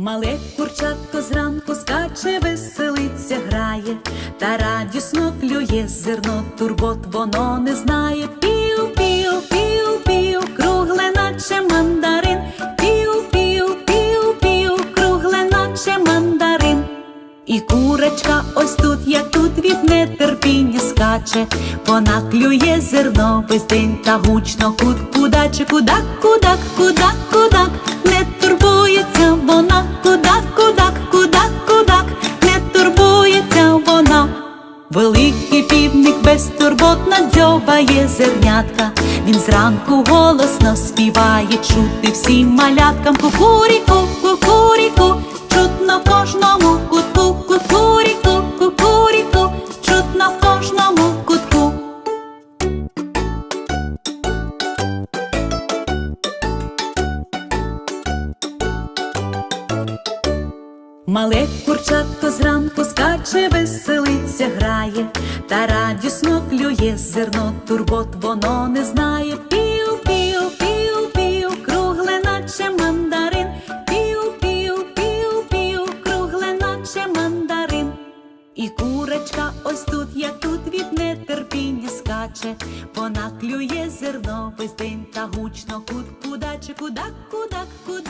Мале курчатко зранку скаче, веселиться, грає, та радісно клює зерно, турбот воно не знає. Пів, пів, пів, пів, кругле, наче мандарин. Пів, пів, пів, пів, кругле, наче мандарин. І курочка ось тут, як тут від нетерпіння скаче, вона клює зерно весь день та гучно куд кудаче, кудак, кудак, кудак, кудак, не вона, кудак, кудак, кудак, кудак, не турбується вона. Великий півник безтурботно дзьобає зернятка. Він зранку голосно співає, чути всім маляткам кукуріку, кукуріку, Мале курчатко зранку скаче, веселиться, грає, та радісно клює зерно, турбот воно не знає. Пів, пів, кругле, наче мандарин. Пів, кругле, наче мандарин. І курочка ось тут, як тут від нетерпіння скаче, вона клює зерно весь та гучно куд кудаче, кудак, кудак, кудак, кудак,